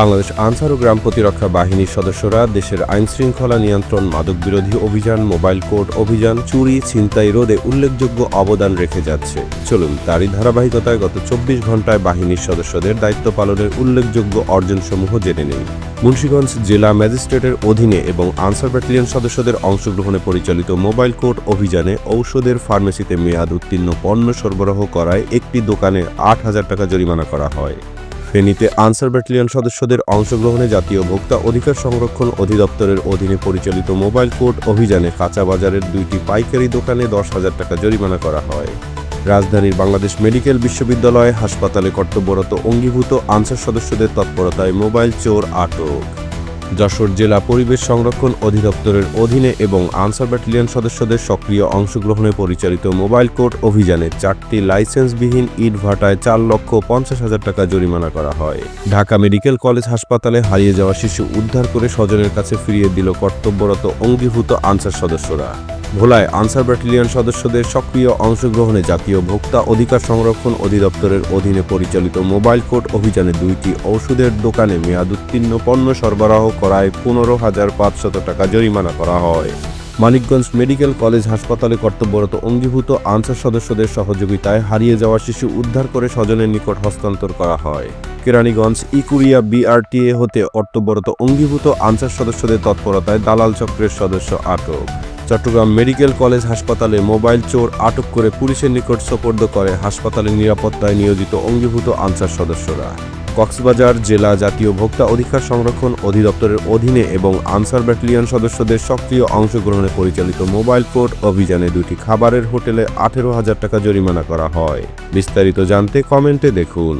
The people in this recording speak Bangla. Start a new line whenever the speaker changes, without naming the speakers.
বাংলাদেশ আনসার ও গ্রাম প্রতিরক্ষা বাহিনীর সদস্যরা দেশের আইন শৃঙ্খলা নিয়ন্ত্রণ মাদক বিরোধী অভিযান, মোবাইল কোর্ট অভিযান, চুরি, ছিনতাই রোধে উল্লেখযোগ্য অবদান রেখে যাচ্ছে। চলুন, তারই ধারাবাহিকতায় গত চব্বিশ ঘন্টায় বাহিনীর সদস্যদের দায়িত্ব পালনের উল্লেখযোগ্য অর্জনসমূহ জেনে নিন মুন্সীগঞ্জ জেলা ম্যাজিস্ট্রেটের অধীনে এবং আনসার ব্যাটালিয়ন সদস্যদের অংশগ্রহণে পরিচালিত মোবাইল কোর্ট অভিযানে ঔষধের ফার্মেসিতে মেয়াদ উত্তীর্ণ পণ্য সরবরাহ করায় একটি দোকানে আট হাজার টাকা জরিমানা করা হয়। ফেনীতে আনসার ব্যাটালিয়ন সদস্যদের অংশগ্রহণে জাতীয় ভোক্তা অধিকার সংরক্ষণ অধিদপ্তরের অধীনে পরিচালিত মোবাইল কোর্ট অভিযানে কাঁচা বাজারের দুইটি পাইকারি দোকানে দশ হাজার টাকা জরিমানা করা হয়। রাজধানীর বাংলাদেশ মেডিকেল বিশ্ববিদ্যালয়ে হাসপাতালে কর্তব্যরত অঙ্গীভূত আনসার সদস্যদের তৎপরতায় মোবাইল চোর আটক। যশোর জেলা পরিবেশ সংরক্ষণ অধিদপ্তরের অধীনে এবং আনসার ব্যাটালিয়ন সদস্যদের সক্রিয় অংশগ্রহণে পরিচালিত মোবাইল কোর্ট অভিযানে চারটি লাইসেন্সবিহীন ইট ভাটায় চার লক্ষ পঞ্চাশ হাজার টাকা জরিমানা করা হয়। ঢাকা মেডিকেল কলেজ হাসপাতালে হারিয়ে যাওয়া শিশু উদ্ধার করে স্বজনের কাছে ফিরিয়ে দিল কর্তব্যরত অঙ্গীভূত আনসার সদস্যরা। ভোলায় আনসার ব্যাটালিয়ন সদস্যদের সক্রিয় অংশগ্রহণে জাতীয় ভোক্তা অধিকার সংরক্ষণ অধিদপ্তরের অধীনে পরিচালিত মোবাইল কোর্ট অভিযানে দুইটি ঔষধের দোকানে মেয়াদ উত্তীর্ণ পণ্য সরবরাহ করায় পনেরো হাজার পাঁচশত টাকা জরিমানা করা হয়। মানিকগঞ্জ মেডিকেল কলেজ হাসপাতালে কর্তব্যরত অঙ্গীভূত আনসার সদস্যদের সহযোগিতায় হারিয়ে যাওয়া শিশু উদ্ধার করে স্বজনের নিকট হস্তান্তর করা হয়। কেরানীগঞ্জ ইকুরিয়া বিআরটিএ হতে কর্তব্যরত অঙ্গীভূত আনসার সদস্যদের তৎপরতায় দালাল চক্রের সদস্য আটক। চট্টগ্রাম মেডিকেল কলেজ হাসপাতালে মোবাইল চোর আটক করে পুলিশের নিকট সোপর্দ করে হাসপাতালের নিরাপত্তায় নিয়োজিত অঙ্গীভূত আনসার সদস্যরা। কক্সবাজার জেলা জাতীয় ভোক্তা অধিকার সংরক্ষণ অধিদপ্তরের অধীনে এবং আনসার ব্যাটালিয়ন সদস্যদের সক্রিয় অংশগ্রহণে পরিচালিত মোবাইল কোর্ট অভিযানে দুটি খাবারের হোটেলে আঠেরো হাজার টাকা জরিমানা করা হয়। বিস্তারিত জানতে কমেন্টে দেখুন।